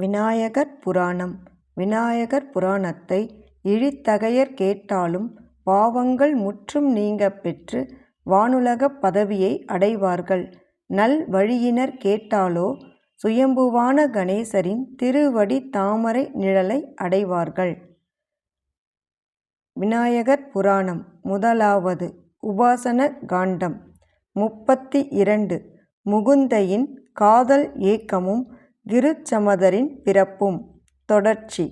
விநாயகர் புராணம் விநாயகர் புராணத்தை இழித்தகையர் கேட்டாலும் பாவங்கள் முற்றும் நீங்க பெற்று வானுலகப் பதவியை அடைவார்கள். நல் வழியினர் கேட்டாலோ சுயம்புவான கணேசரின் திருவடி தாமரை நிழலை அடைவார்கள். விநாயகர் புராணம் முதலாவது உபாசன காண்டம் முப்பத்தி இரண்டு முகுந்தையின் காதல் ஏக்கமும் கிருச்சமதரின் பிறப்பும். தொடர்ச்சி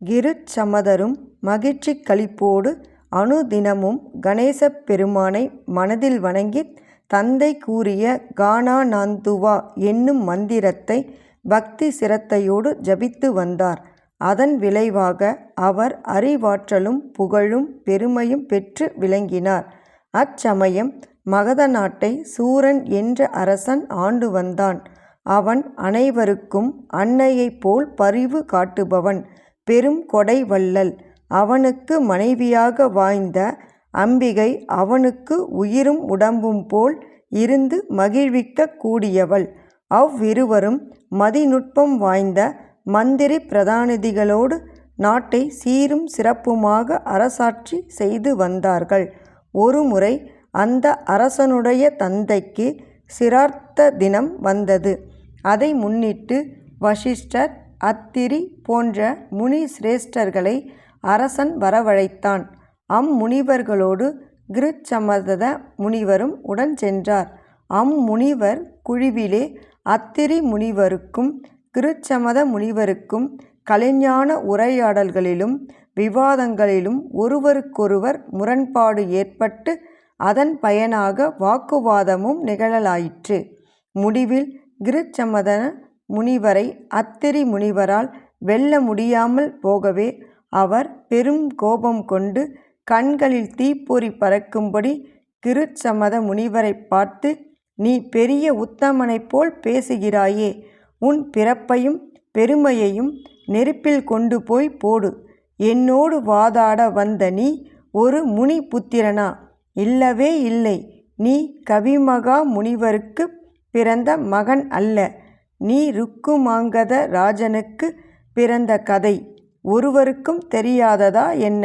கிருச்சமதரும் மகிழ்ச்சி களிப்போடு அணுதினமும் கணேசப் பெருமானை மனதில் வணங்கித் தந்தை கூறிய கானானாந்துவா என்னும் மந்திரத்தை பக்தி சிரத்தையோடு ஜபித்து வந்தார். அதன் விளைவாக அவர் அறிவாற்றலும் புகழும் பெருமையும் பெற்று விளங்கினார். அச்சமயம் மகத நாட்டை சூரன் என்ற அரசன் ஆண்டு வந்தான். அவன் அனைவருக்கும் அன்னையைப் போல் பரிவு காட்டுபவன் பெரும் கொடை வள்ளல். அவனுக்கு மனைவியாக வாய்ந்த அம்பிகை அவனுக்கு உயிரும் உடம்பும் போல் இருந்து மகிழ்விக்கக் கூடியவள். அவ்விருவரும் மதிநுட்பம் வாய்ந்த மந்திரி பிரதாநிதிகளோடு நாட்டை சீரும் சிறப்புமாக அரசாட்சி செய்து வந்தார்கள். ஒருமுறை அந்த அரசனுடைய தந்தைக்கு சிரார்த்த தினம் வந்தது. அதை முன்னிட்டு வசிஷ்டர் அத்திரி போன்ற முனி சிரேஷ்டர்களை அரசன் வரவழைத்தான். அம்முனிவர்களோடு கிருச்சமத முனிவரும் உடன் சென்றார். அம்முனிவர் குழுவிலே அத்திரி முனிவருக்கும் கிருச்சமத முனிவருக்கும் கலைஞான உரையாடல்களிலும் விவாதங்களிலும் ஒருவருக்கொருவர் முரண்பாடு ஏற்பட்டு அதன் பயனாக வாக்குவாதமும் நிகழலாயிற்று. முடிவில் கிருச்சமதன முனிவரை அத்திரி முனிவரால் வெல்ல முடியாமல் போகவே அவர் பெரும் கோபம் கொண்டு கண்களில் தீப்பொறி பறக்கும்படி கிருச்சமத முனிவரைப் பார்த்து நீ பெரிய உத்தமனைப் போல் பேசுகிறாயே உன் பிறப்பையும் பெருமையையும் நெருப்பில் கொண்டு போய் போடு. என்னோடு வாதாட வந்த நீ ஒரு முனி புத்திரனா? இல்லவே இல்லை. நீ கவிமகா முனிவருக்கு பிறந்த மகன் அல்ல. நீ ருக்குமாங்கத ராஜனுக்கு பிறந்த கதை ஒருவருக்கும் தெரியாததா என்ன?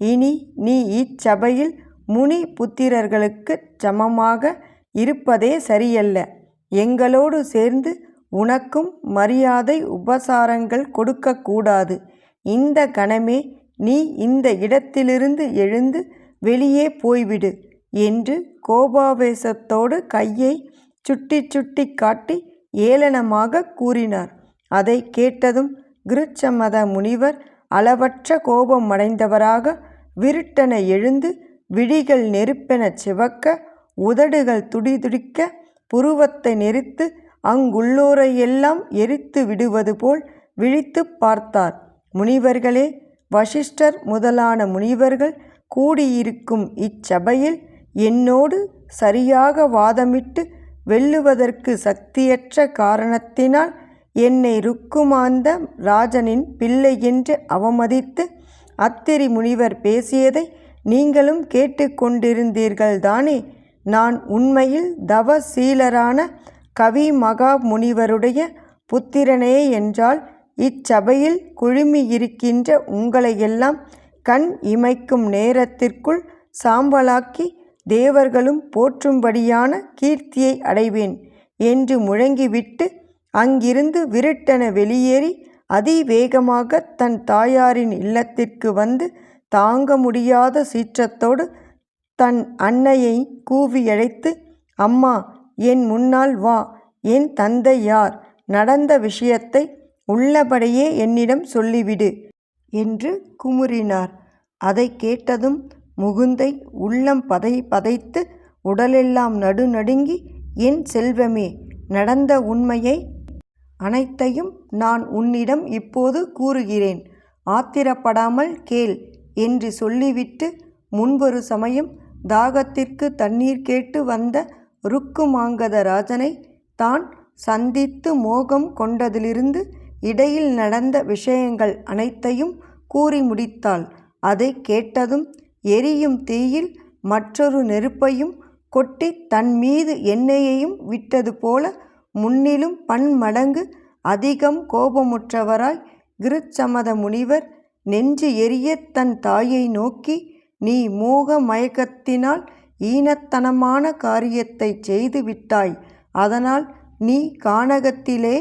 இனி நீ இச்சபையில் முனி புத்திரர்களுக்குச் சமமாக இருப்பதே சரியல்ல. எங்களோடு சேர்ந்து உனக்கும் மரியாதை உபசாரங்கள் கொடுக்கக்கூடாது இந்த கணமே நீ இந்த இடத்திலிருந்து எழுந்து வெளியே போய்விடு என்று கோபாவேசத்தோடு கையை சுட்டி சுட்டி காட்டி ஏளனமாகக் கூறினார். அதைக் கேட்டதும் கிருச்சமத முனிவர் அளவற்ற கோபமடைந்தவராக விருட்டென எழுந்து விழிகள் நெருப்பெனச் சிவக்க உதடுகள் துடிதுடிக்க புருவத்தை நெரித்து அங்குள்ளோரையெல்லாம் எரித்து விடுவது போல் விழித்துப் பார்த்தார். முனிவர்களே வசிஷ்டர் முதலான முனிவர்கள் கூடியிருக்கும் இச்சபையில் என்னோடு சரியாக வாதமிட்டு வெல்லுவதற்கு சக்தியற்ற காரணத்தினால் என்னை ருக்குமாந்த ராஜனின் பிள்ளை என்று அவமதித்து அத்திரி முனிவர் பேசியதை நீங்களும் கேட்டுக்கொண்டிருந்தீர்கள்தானே நான் உண்மையில் தவசீலரான கவி மகா முனிவருடைய புத்திரனேயென்றால் இச்சபையில் குழுமியிருக்கின்ற உங்களையெல்லாம் கண் இமைக்கும் நேரத்திற்குள் சாம்பலாக்கி தேவர்களும் போற்றும்படியான கீர்த்தியை அடைவேன் என்று முழங்கிவிட்டு அங்கிருந்து விருட்டென வெளியேறி அதிவேகமாகத் தன் தாயாரின் இல்லத்திற்கு வந்து தாங்க முடியாத சீற்றத்தோடு தன் அன்னையைக் கூவியழைத்து அம்மா என் முன்னால் வா என் தந்தை யார்? நடந்த விஷயத்தை உள்ளபடியே என்னிடம் சொல்லிவிடு என்று குமுறினார். அதைக் கேட்டதும் முகுந்தை உள்ளம் பதை பதைத்து உடலெல்லாம் நடுநடுங்கி என் செல்வமே நடந்த உண்மையை அனைத்தையும் நான் உன்னிடம் இப்போது கூறுகிறேன். ஆத்திரப்படாமல் கேள் என்று சொல்லிவிட்டு முன்பொரு சமயம் தாகத்திற்கு தண்ணீர் கேட்டு வந்த ருக்குமாங்கத ராஜனை தான் சந்தித்து மோகம் கொண்டதிலிருந்து இடையில் நடந்த விஷயங்கள் அனைத்தையும் கூறி முடித்தாள். அதை கேட்டதும் எரியும் தீயில் மற்றொரு நெருப்பையும் கொட்டித் தன்மீது எண்ணெயையும் விட்டது போல முன்னிலும் பன்மடங்கு அதிகம் கோபமுற்றவராய் கிருச்சமத முனிவர் நெஞ்சு எரியத் தன் தாயை நோக்கி நீ மோக மயக்கத்தினால் ஈனத்தனமான காரியத்தைச் செய்து விட்டாய். அதனால் நீ கானகத்திலே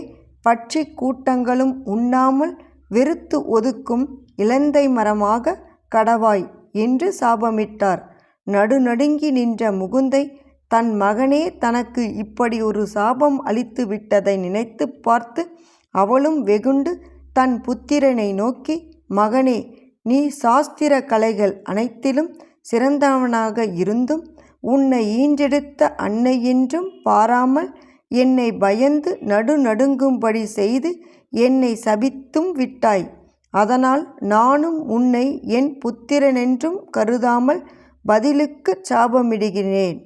பட்சிக் கூட்டங்களும் உண்ணாமல் வெறுத்து ஒதுக்கும் இலந்தை மரமாக கடவாய். என்று சாபமிட்டார். நடுநடுங்கி நின்ற முகுந்தை தன் மகனே தனக்கு இப்படி ஒரு சாபம் அளித்து விட்டதை நினைத்துப் பார்த்து அவளும் வெகுண்டு தன் புத்திரனை நோக்கி மகனே நீ சாஸ்திர கலைகள் அனைத்திலும் சிறந்தவனாக இருந்தும் உன்னை ஈன்றெடுத்த அன்னை என்றும் பாராமல் என்னை பயந்து நடுநடுங்கும்படி செய்து என்னை சபித்தும் விட்டாய். அதனால் நானும் உன்னை என் புத்திரனென்றும் கருதாமல் பதிலுக்குச் சாபமிடுகிறேன்.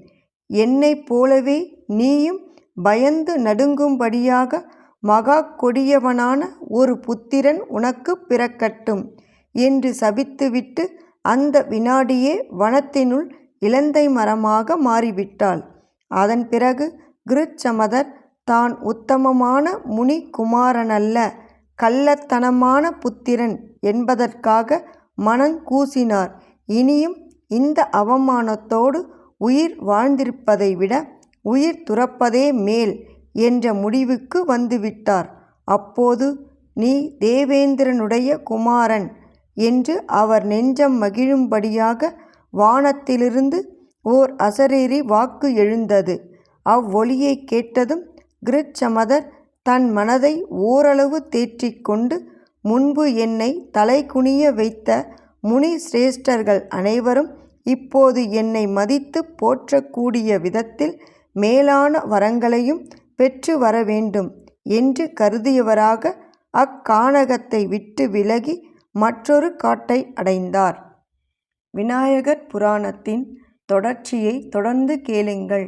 என்னைப் போலவே நீயும் பயந்து நடுங்கும்படியாக மகா கொடியவனான ஒரு புத்திரன் உனக்கு பிறக்கட்டும் என்று சபித்துவிட்டு அந்த வினாடியே வனத்தினுள் இலந்தை மரமாக மாறிவிட்டாள். அதன் பிறகு கிருச்சமதர் தான் உத்தமமான முனி குமாரனல்ல கள்ளத்தனமான புத்திரன் என்பதற்காக மனங் கூசினார். இனியும் இந்த அவமானத்தோடு உயிர் வாழ்ந்திருப்பதை விட உயிர் துறப்பதே மேல் என்ற முடிவுக்கு வந்துவிட்டார். அப்போது நீ தேவேந்திரனுடைய குமாரன் என்று அவர் நெஞ்சம் மகிழும்படியாக வானத்திலிருந்து ஓர் அசரீரி வாக்கு எழுந்தது. அவ்வொலியைக் கேட்டதும் கிருச்சமதர் தன் மனதை ஓரளவு தேற்றிக்கொண்டு முன்பு என்னை தலைகுனிய வைத்த முனி சிரேஷ்டர்கள் அனைவரும் இப்போது என்னை மதித்துப் போற்றக்கூடிய விதத்தில் மேலான வரங்களையும் பெற்று வரவேண்டும் என்று கருதியவராக அக்கானகத்தை விட்டு விலகி மற்றொரு காட்டை அடைந்தார். விநாயகர் புராணத்தின் தொடர்ச்சியை தொடர்ந்து கேளுங்கள்.